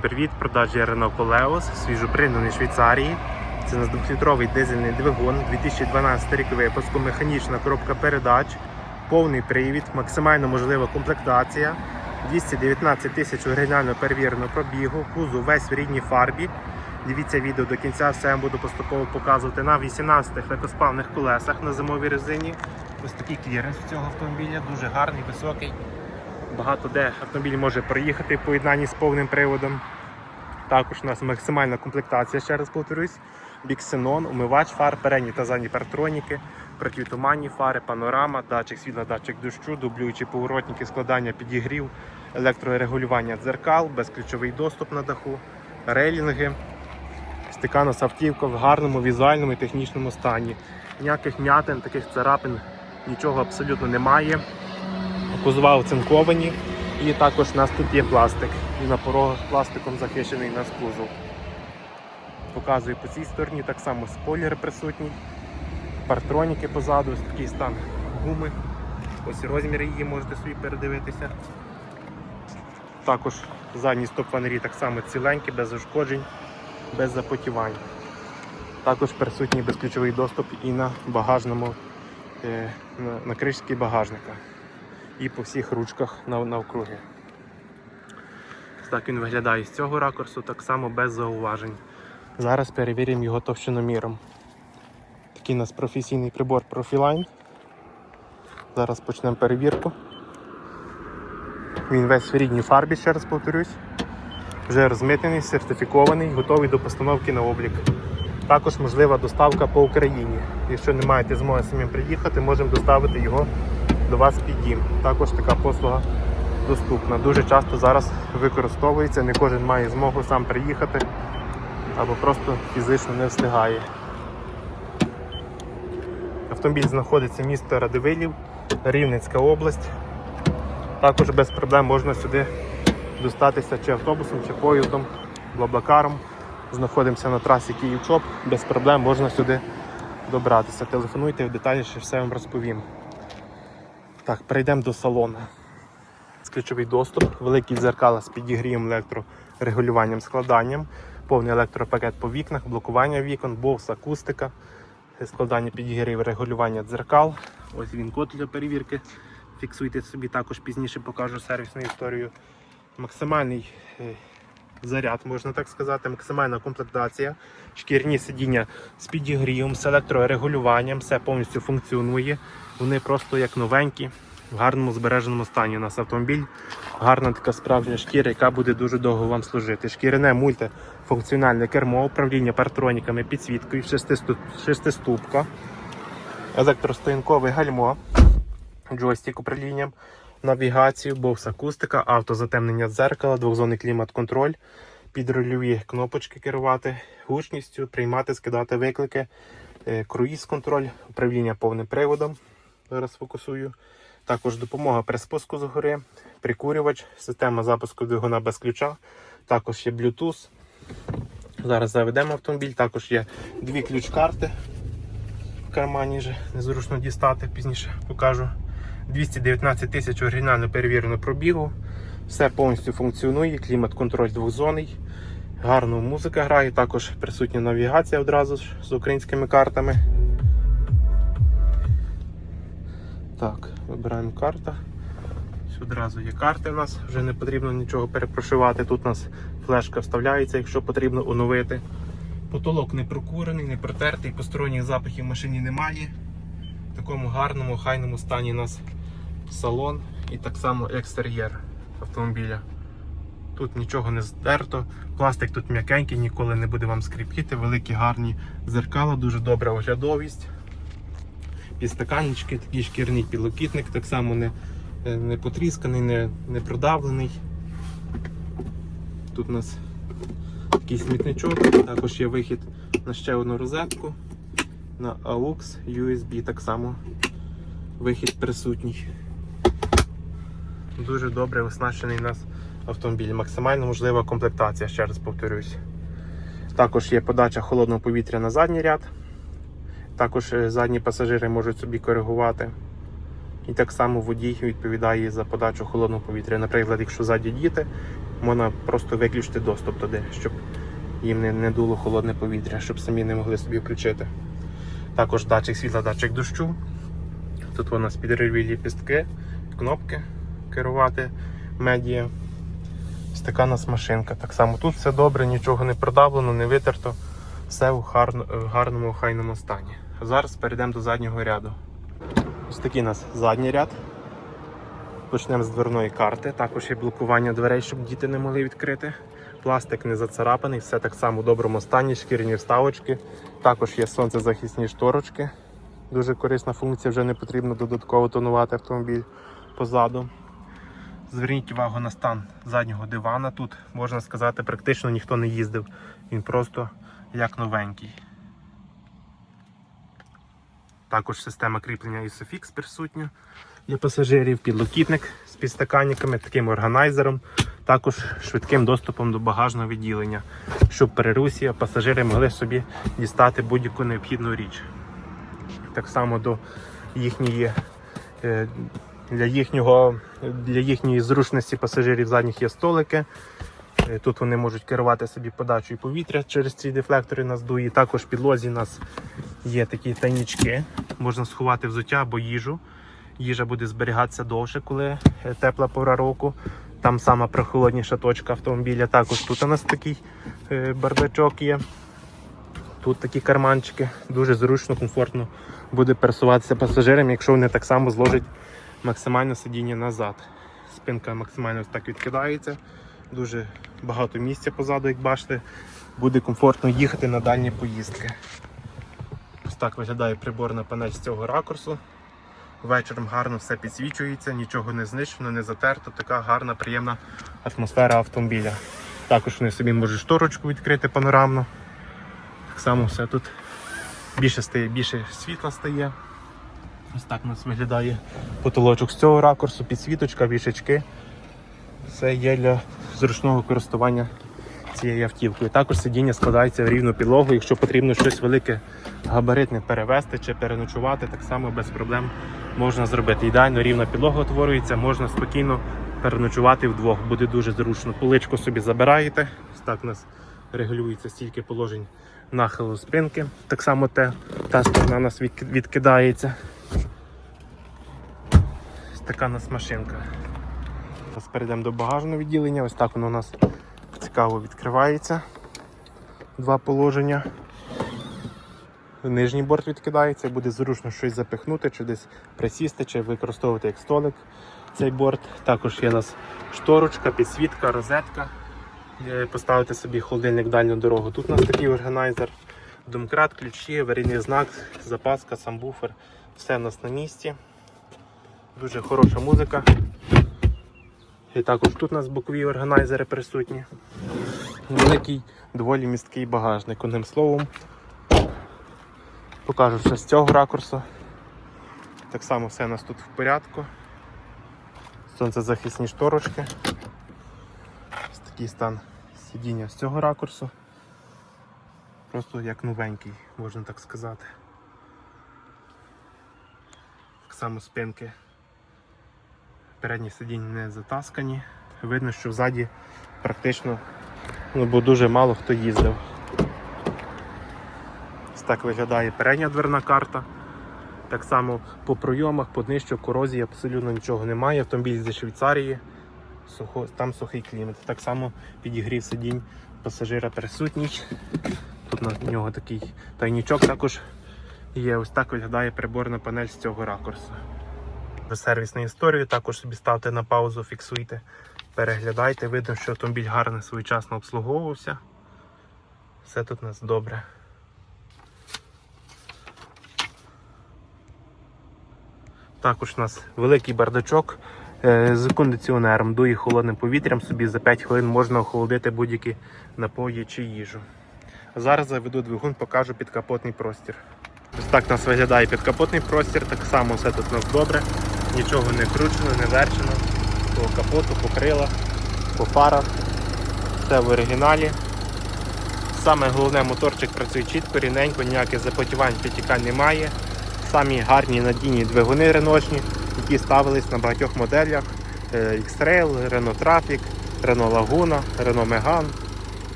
Привіт, продажі Renault Coleos, свіжопригнаний Швейцарії. Це у нас 2-літровий дизельний двигун, 2012 рік випуску, механічна коробка передач, повний привід, максимально можлива комплектація, 219 тисяч оригінально перевіреного пробігу, кузов весь в рідній фарбі. Дивіться відео до кінця, все я буду поступово показувати на 18 легкоспавних колесах на зимовій резині. Ось такий кліренс цього автомобіля, дуже гарний, високий. Багато де автомобіль може проїхати в поєднанні з повним приводом. Також у нас максимальна комплектація, ще раз повторюсь. Біксенон, умивач фар, передні та задні партроніки, проквітуманні фари, панорама, датчик світла, датчик дощу, дублюючі поворотники, складання підігрів, електрорегулювання дзеркал, безключовий доступ на даху, рейлінги. Стиканос автівка в гарному візуальному і технічному стані. Ніяких м'ятин, таких царапин, нічого абсолютно немає. Кузова оцинковані. І також у нас тут є пластик. І на порогах пластиком захищений у нас кузов. Показую по цій стороні, так само спойлери присутні, партроніки позаду, ось такий стан гуми. Ось розміри її можете собі передивитися. Також задні стоп-фонарі так само ціленькі, без ушкоджень, без запотівань. Також присутній безключовий доступ і на багажному, е, на кришці багажника і по всіх ручках навкруги. Так він виглядає з цього ракурсу, так само без зауважень. Зараз перевіримо його товщиноміром. Такий у нас професійний прибор Profiline. Зараз почнемо перевірку. Він весь в рідній фарбі, ще раз повторюсь. Вже розмитнений, сертифікований, готовий до постановки на облік. Також можлива доставка по Україні. Якщо не маєте змоги самим приїхати, можемо доставити його до вас під дім. Також така послуга доступна. Дуже часто зараз використовується, не кожен має змогу сам приїхати або просто фізично не встигає. Автомобіль знаходиться місто Радивилів, Рівненська область. Також без проблем можна сюди достатися чи автобусом, чи поїздом, блаблакаром. Знаходимося на трасі Київ-Чоп, без проблем можна сюди добратися. Телефонуйте детальніше, все вам розповім. Так, перейдемо до салону. Ключовий доступ, великі дзеркала з підігрієм електрорегулюванням, складанням, повний електропакет по вікнах, блокування вікон, бокс, акустика, складання підігрів, регулювання дзеркал. Ось він код для перевірки. Фіксуйте собі, також пізніше покажу сервісну історію. Максимальний е, заряд, можна так сказати, максимальна комплектація, шкірні сидіння з підігрівом, з електрорегулюванням, все повністю функціонує. Вони просто як новенькі, в гарному збереженому стані. У нас автомобіль, гарна така справжня шкіра, яка буде дуже довго вам служити. Шкіряне мультифункціональне кермо, управління партроніками, підсвіткою, шестиступка, електростоянкове гальмо, джойстик управлінням, навігацію, бокс акустика, автозатемнення дзеркала, двохзонний клімат-контроль, підрульові кнопочки керувати, гучністю, приймати, скидати виклики, е, круїз-контроль, управління повним приводом. Зараз фокусую. Також допомога при спуску з гори, прикурювач, система запуску двигуна без ключа, також є Bluetooth. Зараз заведемо автомобіль, також є дві ключ-карти в кармані, вже незручно дістати, пізніше покажу. 219 тисяч оригінально перевірено пробігу. Все повністю функціонує, клімат-контроль двохзонний. Гарно музика грає, також присутня навігація одразу ж з українськими картами. Так, вибираємо карта. Одразу є карти у нас, вже не потрібно нічого перепрошивати. Тут у нас флешка вставляється, якщо потрібно оновити. Потолок не прокурений, не протертий, посторонніх запахів в машині немає. В такому гарному, хайному стані у нас салон і так само екстер'єр автомобіля. Тут нічого не здерто, пластик тут м'якенький, ніколи не буде вам скрипіти, великі гарні зеркала, дуже добра оглядовість. Підстаканнички, такий шкірний підлокітник, так само не, не потрісканий, не, не продавлений. Тут у нас такий смітничок, також є вихід на ще одну розетку, на AUX, USB так само вихід присутній. Дуже добре оснащений у нас автомобіль. Максимально можлива комплектація, ще раз повторюсь. Також є подача холодного повітря на задній ряд. Також е, задні пасажири можуть собі коригувати І так само водій відповідає за подачу холодного повітря. Наприклад, якщо ззаді діти, можна просто виключити доступ туди, щоб їм не, дуло холодне повітря, щоб самі не могли собі включити. Також датчик світла, датчик дощу. Тут у нас підриві ліпістки, кнопки керувати медіа. Ось така нас машинка. Так само тут все добре, нічого не продавлено, не витерто. Все в гарному охайному стані. Зараз перейдемо до заднього ряду. Ось такий у нас задній ряд. Почнемо з дверної карти. Також є блокування дверей, щоб діти не могли відкрити. Пластик не зацарапаний, все так само в доброму стані, шкіряні вставочки. Також є сонцезахисні шторочки. Дуже корисна функція, вже не потрібно додатково тонувати автомобіль позаду. Зверніть увагу на стан заднього дивана. Тут можна сказати, практично ніхто не їздив. Він просто як новенький. Також система кріплення ISOFIX присутня для пасажирів, підлокітник з підстаканниками, таким органайзером, також швидким доступом до багажного відділення, щоб при русі пасажири могли собі дістати будь-яку необхідну річ. Так само до їхньої, е, для, їхнього, для їхньої зручності пасажирів задніх є столики. Е, Тут вони можуть керувати собі подачею повітря через ці дефлектори на здуї. Також в підлозі у нас є такі тайнічки. Можна сховати взуття або їжу. Їжа буде зберігатися довше, коли е, тепла пора року. Там сама прохолодніша точка автомобіля. Також тут у нас такий е, бардачок є. Тут такі карманчики. Дуже зручно, комфортно буде пересуватися пасажирам, якщо вони так само зложать максимально сидіння назад. Спинка максимально так відкидається. Дуже багато місця позаду, як бачите. Буде комфортно їхати на дальні поїздки. Ось так виглядає приборна панель з цього ракурсу. Вечором гарно все підсвічується, нічого не знищено, не затерто. Така гарна, приємна атмосфера автомобіля. Також вони собі можуть шторочку відкрити панорамно. Так само все тут більше стає, більше світла стає. Ось так у нас виглядає потолочок з цього ракурсу, підсвіточка, вішечки. Все є для зручного користування цією автівкою. Також сидіння складається в рівну підлогу. Якщо потрібно щось велике габаритне перевезти чи переночувати, так само без проблем можна зробити. Ідеально рівна підлога утворюється, можна спокійно переночувати вдвох. Буде дуже зручно. Поличку собі забираєте. Ось так у нас регулюється стільки положень нахилу спинки. Так само те, та сторона у нас відкидається. Така у нас машинка. Зараз перейдемо до багажного відділення. Ось так воно у нас цікаво відкривається. Два положення. Нижній борт відкидається, буде зручно щось запихнути, чи десь присісти, чи використовувати як столик цей борт. Також є у нас шторочка, підсвітка, розетка. Е, Поставити собі холодильник дальню дорогу. Тут у нас такий органайзер, домкрат, ключі, аварійний знак, запаска, самбуфер. Все у нас на місці. Дуже хороша музика. І також тут у нас бокові органайзери присутні. Великий, доволі місткий багажник. Одним словом, покажу ще з цього ракурсу. Так само все у нас тут в порядку. Сонцезахисні шторочки. Ось такий стан сидіння з цього ракурсу. Просто як новенький, можна так сказати. Так само спинки. Передні сидіння не затаскані. Видно, що ззаді практично ну, бо дуже мало хто їздив. Ось так виглядає передня дверна карта. Так само по пройомах, по днищу, корозії абсолютно нічого немає. Автомобіль зі Швейцарії, сухо, там сухий клімат. Так само підігрів сидінь пасажира присутній. Тут на нього такий тайнічок також є. Ось так виглядає приборна панель з цього ракурсу. До історії також собі ставте на паузу, фіксуйте, переглядайте. Видно, що автомобіль гарно своєчасно обслуговувався. Все тут у нас добре. Також у нас великий бардачок е, з кондиціонером, дує холодним повітрям. Собі за 5 хвилин можна охолодити будь-які напої чи їжу. Зараз заведу двигун, покажу підкапотний простір. Ось так у нас виглядає підкапотний простір, так само все тут у нас добре, нічого не кручено, не верчено. По капоту, по крилах, по фарах. Все в оригіналі. Саме головне моторчик працює чітко, рівненько, ніяких запотівань, підтікань немає. Самі гарні надійні двигуни реношні. які ставились на багатьох моделях X-Trail, Renault Traffic, Renault Laguna, Renault Megane.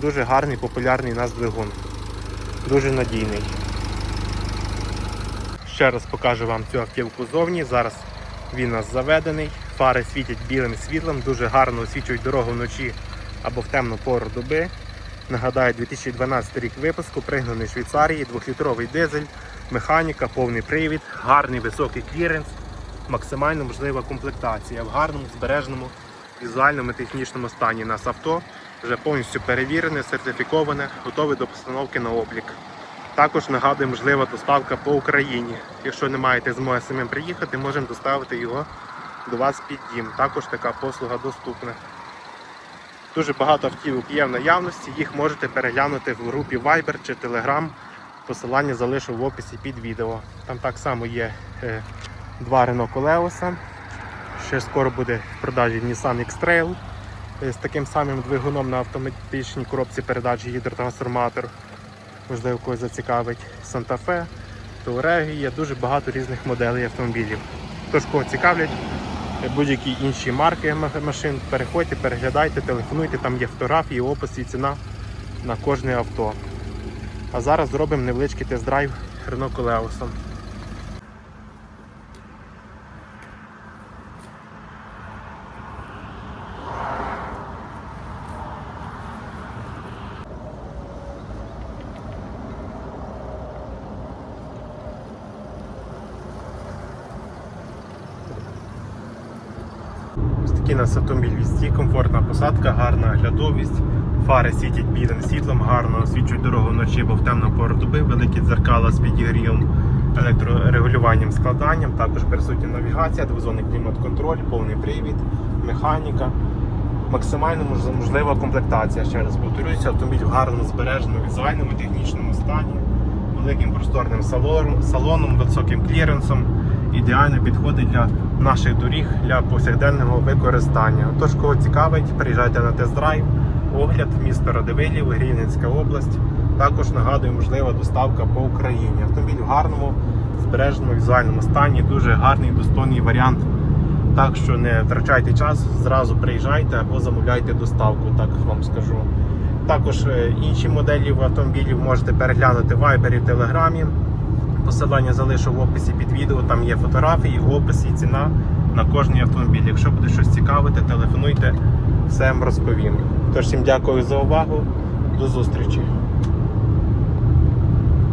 Дуже гарний, популярний у нас двигун. Дуже надійний. Ще раз покажу вам цю автівку зовні. Зараз він у нас заведений. Фари світять білим світлом, дуже гарно освічують дорогу вночі або в темну пору доби. Нагадаю, 2012 рік випуску, пригнаний Швейцарії, 2-літровий дизель, механіка, повний привід, гарний високий кліренс, максимально можлива комплектація в гарному, збережному, візуальному технічному стані. Нас авто вже повністю перевірене, сертифіковане, готове до постановки на облік. Також нагадую, можлива доставка по Україні. Якщо не маєте змоги самим приїхати, можемо доставити його до вас під дім. Також така послуга доступна. Дуже багато автівок є в наявності, їх можете переглянути в групі Viber чи Telegram. Посилання залишу в описі під відео. Там так само є е, два Renault Koleos. Ще скоро буде в продажі Nissan X-Trail е, з таким самим двигуном на автоматичній коробці передач гідротрансформатор. Можливо, когось зацікавить Санта-Фе, Туареги, є дуже багато різних моделей автомобілів. Тож кого цікавлять, будь-які інші марки машин, переходьте, переглядайте, телефонуйте, там є фотографії, опис і ціна на кожне авто. А зараз зробимо невеличкий тест-драйв Renault Koleos. Такий нас автомобіль візді, комфортна посадка, гарна глядовість, фари світять білим світлом, гарно освічують дорогу вночі або в темну пору доби, великі дзеркала з підігрівом, електрорегулюванням, складанням, також присутня навігація, двозонний клімат-контроль, повний привід, механіка. Максимально можлива комплектація. Ще раз повторюся, автомобіль в гарно збереженому візуальному технічному стані, великим просторним салоном, високим кліренсом. Ідеально підходить для наших доріг для повсякденного використання. Тож, кого цікавить, приїжджайте на тест-драйв, огляд місто Радивилів, Рівненська область. Також нагадую, можлива доставка по Україні. Автомобіль в гарному, збереженому візуальному стані, дуже гарний, достойний варіант. Так що не втрачайте час, зразу приїжджайте або замовляйте доставку, так вам скажу. Також е, інші моделі автомобілів можете переглянути в Viber і в Телеграмі. Посилання залишу в описі під відео. Там є фотографії, опис і ціна на кожний автомобіль. Якщо буде щось цікавити, телефонуйте, все вам розповім. Тож всім дякую за увагу. До зустрічі.